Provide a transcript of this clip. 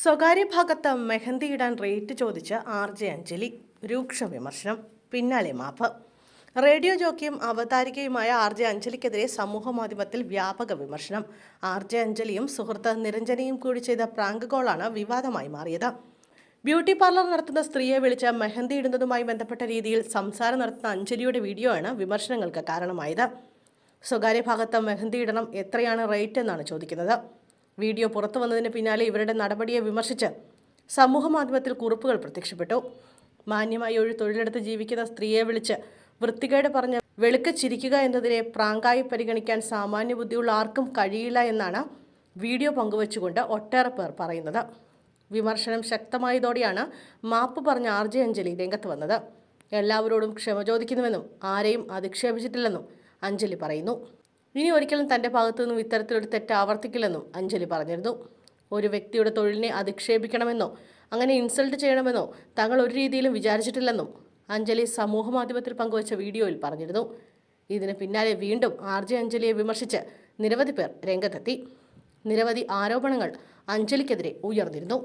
സ്വകാര്യ ഭാഗത്ത് മെഹന്തി ഇടാൻ റേറ്റ് ചോദിച്ച് ആർ ജെ അഞ്ജലി രൂക്ഷ വിമർശനം പിന്നാലെ മാപ്പ്. റേഡിയോ ജോക്കിയും അവതാരികയുമായ ആർ ജെ അഞ്ജലിക്കെതിരെ സമൂഹ മാധ്യമത്തിൽ വ്യാപക വിമർശനം. ആർ ജെ അഞ്ജലിയും സുഹൃത്ത് നിരഞ്ജനയും കൂടി ചെയ്ത പ്രാങ്ക് കോളാണ് വിവാദമായി മാറിയത്. ബ്യൂട്ടി പാർലർ നടത്തുന്ന സ്ത്രീയെ വിളിച്ച് മെഹന്തി ഇടുന്നതുമായി ബന്ധപ്പെട്ട രീതിയിൽ സംസാരം നടത്തുന്ന അഞ്ജലിയുടെ വീഡിയോ ആണ് വിമർശനങ്ങൾക്ക് കാരണമായത്. സ്വകാര്യ ഭാഗത്ത് മെഹന്തി ഇടണം എത്രയാണ് റേറ്റ് എന്നാണ് ചോദിക്കുന്നത്. വീഡിയോ പുറത്തു വന്നതിന് പിന്നാലെ ഇവരുടെ നടപടിയെ വിമർശിച്ച് സമൂഹമാധ്യമത്തിൽ കുറിപ്പുകൾ പ്രത്യക്ഷപ്പെട്ടു. മാന്യമായി ഒരു തൊഴിലെടുത്ത് ജീവിക്കുന്ന സ്ത്രീയെ വിളിച്ച് വൃത്തികേട് പറഞ്ഞ് വെളുക്ക ചിരിക്കുക എന്നതിനെ പ്രാങ്കായി പരിഗണിക്കാൻ സാമാന്യ ബുദ്ധിയുള്ള ആർക്കും കഴിയില്ല എന്നാണ് വീഡിയോ പങ്കുവച്ചുകൊണ്ട് ഒട്ടേറെ പേർ പറയുന്നത്. വിമർശനം ശക്തമായതോടെയാണ് മാപ്പ് പറഞ്ഞ ആർ ജെ അഞ്ജലി രംഗത്ത് വന്നത്. എല്ലാവരോടും ക്ഷമ ചോദിക്കുന്നുവെന്നും ആരെയും അധിക്ഷേപിച്ചിട്ടില്ലെന്നും അഞ്ജലി പറയുന്നു. ഇനി ഒരിക്കലും തന്റെ ഭാഗത്തു നിന്നും ഇത്തരത്തിലൊരു തെറ്റ് ആവർത്തിക്കില്ലെന്നും അഞ്ജലി പറഞ്ഞിരുന്നു. ഒരു വ്യക്തിയുടെ തൊഴിലിനെ അധിക്ഷേപിക്കണമെന്നോ അങ്ങനെ ഇൻസൾട്ട് ചെയ്യണമെന്നോ തങ്ങൾ ഒരു രീതിയിലും വിചാരിച്ചിട്ടില്ലെന്നും അഞ്ജലി സമൂഹ മാധ്യമത്തിൽ പങ്കുവച്ച വീഡിയോയിൽ പറഞ്ഞിരുന്നു. ഇതിന് പിന്നാലെ വീണ്ടും ആർ ജെ അഞ്ജലിയെ വിമർശിച്ച് നിരവധി പേർ രംഗത്തെത്തി. നിരവധി ആരോപണങ്ങൾ അഞ്ജലിക്കെതിരെ ഉയർന്നിരുന്നു.